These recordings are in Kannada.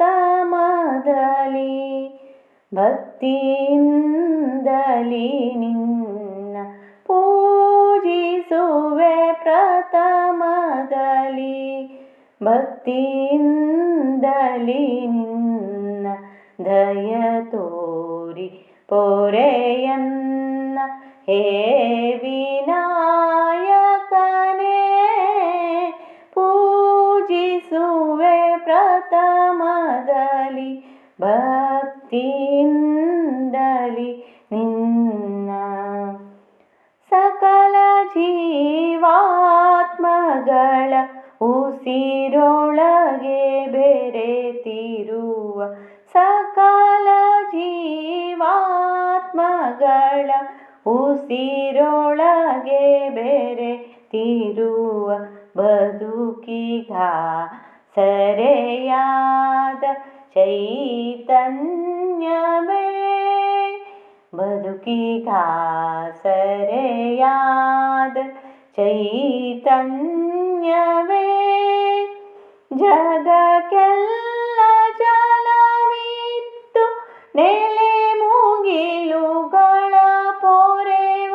ಪ್ರಥಮದಲ್ಲಿ ಭಕ್ತಿಯಿಂದಲಿ ನಿನ್ನ ಪೂಜಿಸುವೆ ಪ್ರಥಮದಲ್ಲಿ ಭಕ್ತಿಯಿಂದಲಿ ನಿನ್ನ ದಯ ತೋರಿ ಪೊರೆಯನ್ನ ಹೇ ಭಕ್ತಿಯಿಂದಲಿ ನಿನ್ನ ಸಕಲ ಜೀವಾತ್ಮಗಳ ಉಸಿರೊಳಗೆ ಬೆರೆತಿರುವ ಸಕಲ ಜೀವಾತ್ಮಗಳ ಉಸಿರೊಳಗೆ ಬೆರೆತಿರುವ ಬದುಕಿಗ ಸರೆಯಾದ ಚೈತನ್ಯವೇ ಬದುಕಿಗ ಸರೆಯಾದ ಚೈತನ್ಯವೇ ಜಗಕ್ಕೆಲ್ಲ ಜಲವಿತ್ತು ನೆಲೆ ಮುಗಿಲುಗಳ ಪೊರೆವ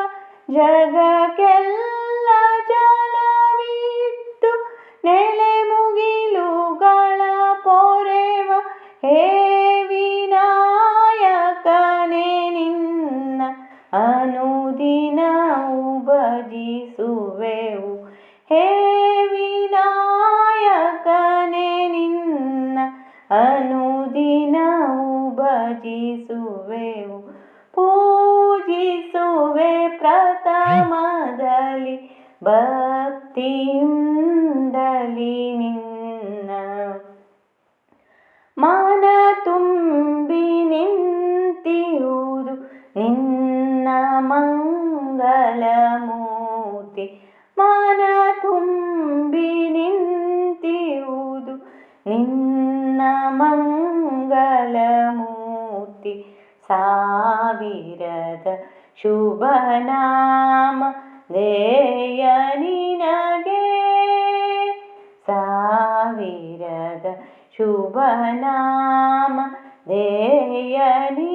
ಜಗಕ್ಕೆಲ್ಲ ಜಲವಿತ್ತು ನೆಲೆ ಭಜಿಸುವೆವು ಪೂಜಿಸುವೆ ಪ್ರಥಮದಲ್ಲಿ ಭಕ್ತಿಯಿಂದಲಿ ಸಾವಿರದ ಶುಭನಾಮ ದೇಯ ನಿನಗೆ ಸಾವಿರದ ಶುಭನಾಮ ದೇಯ ನಿನಗೆ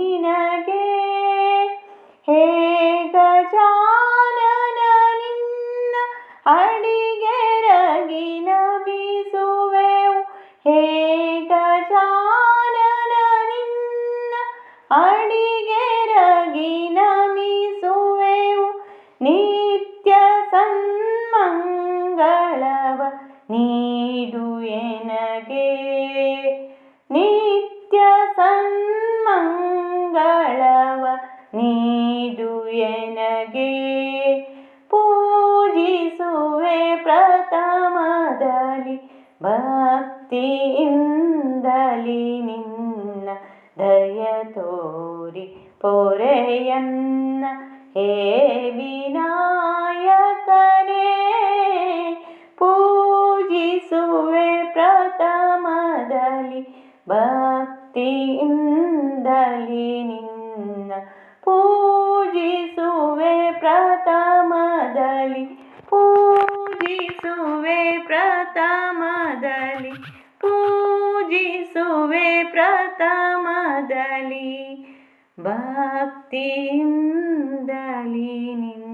ನಿತ್ಯ ಸನ್ಮಂಗಳವ ನೀಡು ಎನಗೆ. ನಿತ್ಯ ಸನ್ಮಂಗಳವ ನೀಡು ಎನಗೆ. ಪೂಜಿಸುವೆ ಪ್ರಥಮದಲ್ಲಿ ಭಕ್ತಿಯಿಂದಲಿ ನಿನ್ನ ದಯ ತೋರಿ ಪೊರೆಯನ್ನ. ಹೇ ವಿನಾಯಕನೇ ಪೂಜಿಸುವೆ ಪ್ರಥಮದಲ್ಲಿ ಭಕ್ತಿಯಿಂದಲಿ ನಿನ್ನ. ಪೂಜಿಸುವೆ ಪ್ರಥಮದಲ್ಲಿ ಪೂಜಿಸುವೆ ಪ್ರಥಮದಲ್ಲಿ ಪೂಜಿಸುವೆ ಪ್ರಥಮದಲ್ಲಿ ಭಕ್ತಿಯಿಂದಲಿ ನಿನ್ನ